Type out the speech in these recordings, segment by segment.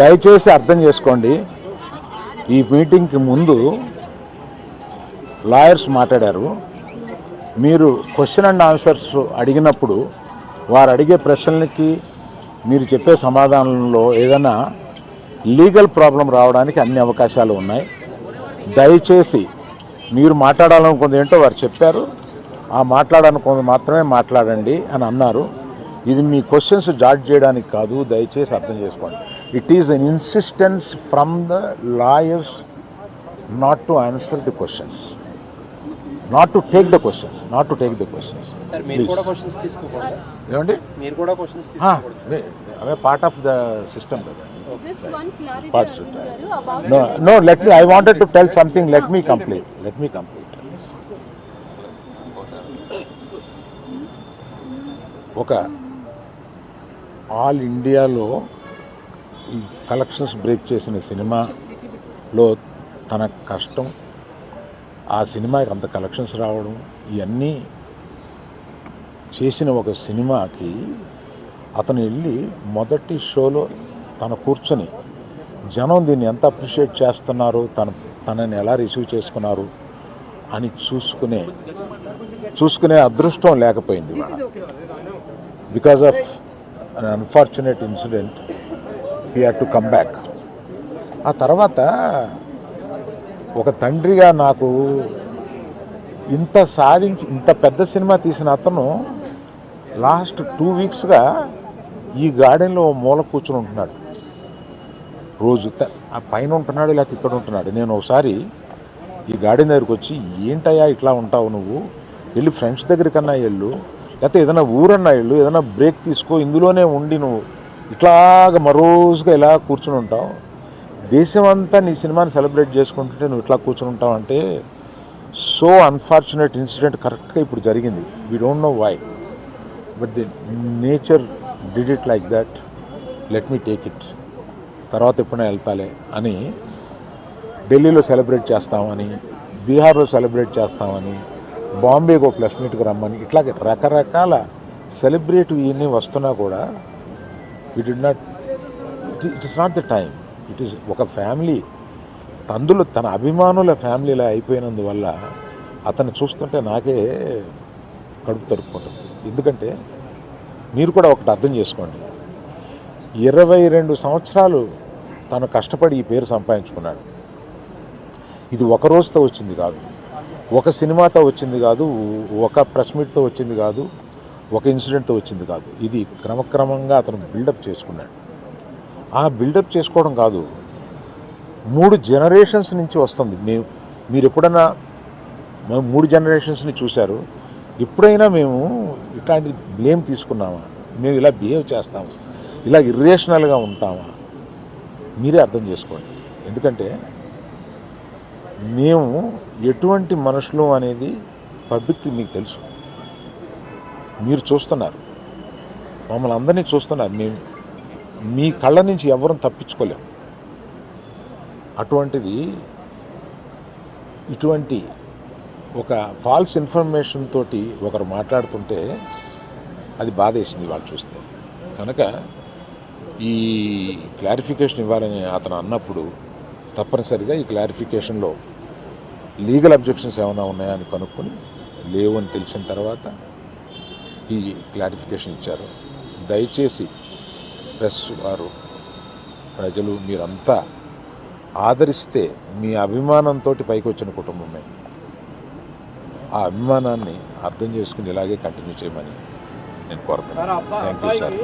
దయచేసి అర్థం చేసుకోండి. ఈ మీటింగ్కి ముందు లాయర్స్ మాట్లాడారు. మీరు క్వశ్చన్ అండ్ ఆన్సర్స్ అడిగినప్పుడు వారు అడిగే ప్రశ్నలకి మీరు చెప్పే సమాధానంలో ఏదైనా లీగల్ ప్రాబ్లం రావడానికి అన్ని అవకాశాలు ఉన్నాయి. దయచేసి మీరు మాట్లాడాలనుకుంది ఏంటో వారు చెప్పారు. ఆ మాట్లాడాలనుకుంది మాత్రమే మాట్లాడండి అని అన్నారు. ఇది మీ క్వశ్చన్స్ జాడ్ చేయడానికి కాదు దయచేసి అర్థం చేసుకోండి. It is an insistence from the lawyers not to answer the questions not to take the questions not to take the questions sir మీరు కూడా క్వశ్చన్స్ తీసుకోకూడదు? ఏమండి? మీరు కూడా క్వశ్చన్స్ ఆ, తీసుకోకూడదు? అవే- అవే పార్ట్ ఆఫ్ ద సిస్టమ్ కదా. One clarity, Parts Arvind of garu, about No, no, let me, I wanted to tell all ఇండియాలో ఈ కలెక్షన్స్ బ్రేక్ చేసిన సినిమాలో తన కష్టం ఆ సినిమాకి అంత కలెక్షన్స్ రావడం ఇవన్నీ చేసిన ఒక సినిమాకి అతను వెళ్ళి మొదటి షోలో తను కూర్చొని జనం దీన్ని ఎంత అప్రిషియేట్ చేస్తున్నారు తన తనని ఎలా రిసీవ్ చేసుకున్నారు అని చూసుకునే చూసుకునే అదృష్టం లేకపోయింది because of an unfortunate incident he had to come back ఆ తర్వాత ఒక తండ్రిగా నాకు ఇంత సాధించి ఇంత పెద్ద సినిమా తీసిన అతను లాస్ట్ టూ వీక్స్గా ఈ గార్డెన్లో మూల కూర్చుని ఉంటున్నాడు. రోజు త- ఆ పైన ఉంటున్నాడు లేకపోతే ఇతడు ఉంటున్నాడు. నేను ఒకసారి ఈ గార్డెన్ దగ్గరికి వచ్చి ఏంటయ్యా ఇట్లా ఉంటావు నువ్వు? వెళ్ళి ఫ్రెండ్స్ దగ్గరికన్నా వెళ్ళు. లేకపోతే ఏదైనా ఊరన్నా వెళ్ళు ఏదైనా బ్రేక్ తీసుకో ఇందులోనే ఉండి నువ్వు. ఇట్లాగ మరోజుగా ఇలా కూర్చుని ఉంటావు. దేశం అంతా నీ సినిమాని సెలబ్రేట్ చేసుకుంటుంటే నువ్వు ఇట్లా కూర్చుని ఉంటావు అంటే సో అన్ఫార్చునేట్ ఇన్సిడెంట్ కరెక్ట్గా ఇప్పుడు జరిగింది. We don't know why but the nature did it like that let me take it తర్వాత ఎప్పుడైనా వెళ్తాలే అని ఢిల్లీలో సెలబ్రేట్ చేస్తామని బీహార్లో సెలబ్రేట్ చేస్తామని బాంబేకి ఒక ప్లస్ మీట్కి రమ్మని. ఇట్లాగే రకరకాల సెలబ్రేట్ ఇవన్నీ వస్తున్నా కూడా it is not it it is not the time it is ఒక ఫ్యామిలీ తందులు తన అభిమానుల ఫ్యామిలీలా అయిపోయినందువల్ల అతను చూస్తుంటే నాకే కడుపు తరుపుకుంటుంది ఎందుకంటే మీరు కూడా ఒకటి అర్థం చేసుకోండి. ఇరవై రెండు సంవత్సరాలు తను కష్టపడి ఈ పేరు సంపాదించుకున్నాడు. ఇది ఒక రోజుతో వచ్చింది కాదు. ఒక సినిమాతో వచ్చింది కాదు ఒక ప్రెస్ మీట్తో వచ్చింది కాదు ఒక ఇన్సిడెంట్తో వచ్చింది కాదు. ఇది క్రమక్రమంగా అతను బిల్డప్ చేసుకున్నాడు. ఆ బిల్డప్ చేసుకోవడం కాదు మూడు జనరేషన్స్ నుంచి వస్తుంది. మేము మీరు ఎప్పుడైనా మూడు జనరేషన్స్ని చూశారు ఎప్పుడైనా మేము ఇట్లాంటి బ్లేమ్ తీసుకున్నామా? మేము ఇలా బిహేవ్ చేస్తాము? ఇలా ఇర్రేషనల్గా ఉంటామా? మీరే అర్థం చేసుకోండి. ఎందుకంటే మేము ఎటువంటి మనుషులు అనేది పబ్లిక్కి మీకు తెలుసు. మీరు చూస్తున్నారు. మమ్మల్ని అందరినీ చూస్తున్నారు. మేము మీ కళ్ళ నుంచి ఎవరూ తప్పించుకోలేము. అటువంటిది ఇటువంటి ఒక ఫాల్స్ ఇన్ఫర్మేషన్ తోటి ఒకరు మాట్లాడుతుంటే అది బాధేసింది వాళ్ళు చూస్తే. కనుక ఈ క్లారిఫికేషన్ ఇవ్వాలని అతను అన్నప్పుడు తప్పనిసరిగా ఈ క్లారిఫికేషన్లో లీగల్ అబ్జెక్షన్స్ ఏమైనా ఉన్నాయా అని కనుక్కొని లేవు అని తెలిసిన తర్వాత ఈ క్లారిఫికేషన్ ఇచ్చారు. దయచేసి ప్రెస్ వారు ప్రజలు మీరంతా ఆదరిస్తే మీ అభిమానంతో పైకి వచ్చిన కుటుంబమే. ఆ అభిమానాన్ని అర్థం చేసుకుని ఇలాగే కంటిన్యూ చేయమని నేను కోరుతున్నాను. థ్యాంక్ యూ సార్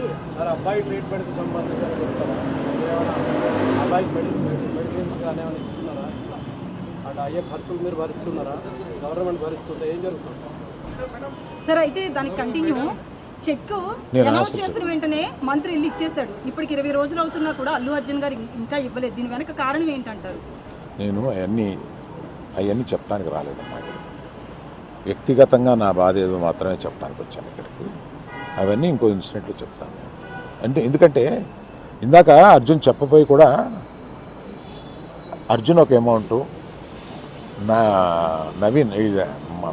కానీ ఏమైనా ఇస్తున్నారా? అటు అయ్యే ఖర్చులు మీరు భరిస్తున్నారా? గవర్నమెంట్ భరిస్తుందా ఏం జరుగుతుంది? సార్ అయితే దానికి కంటిన్యూ. చెక్ నేను అనౌన్స్. చేసిన వెంటనే మంత్రి ఇల్లు ఇచ్చేశాడు. ఇప్పటికి ఇరవై రోజులు అవుతున్నా కూడా అల్లు అర్జున్ గారు ఇంకా ఇవ్వలేదు. దీని వెనక కారణం ఏంటంటారు? నేను అవన్నీ అవన్నీ చెప్పడానికి రాలేదమ్మా ఇక్కడ వ్యక్తిగతంగా నా బాధ ఏదో మాత్రమే చెప్పడానికి వచ్చాను ఇక్కడికి. అవన్నీ ఇంకో ఇన్సిడెంట్లో చెప్తాను నేను. అంటే ఎందుకంటే ఇందాక అర్జున్ చెప్పబోయి కూడా అర్జున్ ఒక అమౌంట్ నా నవీన్ ఇది మై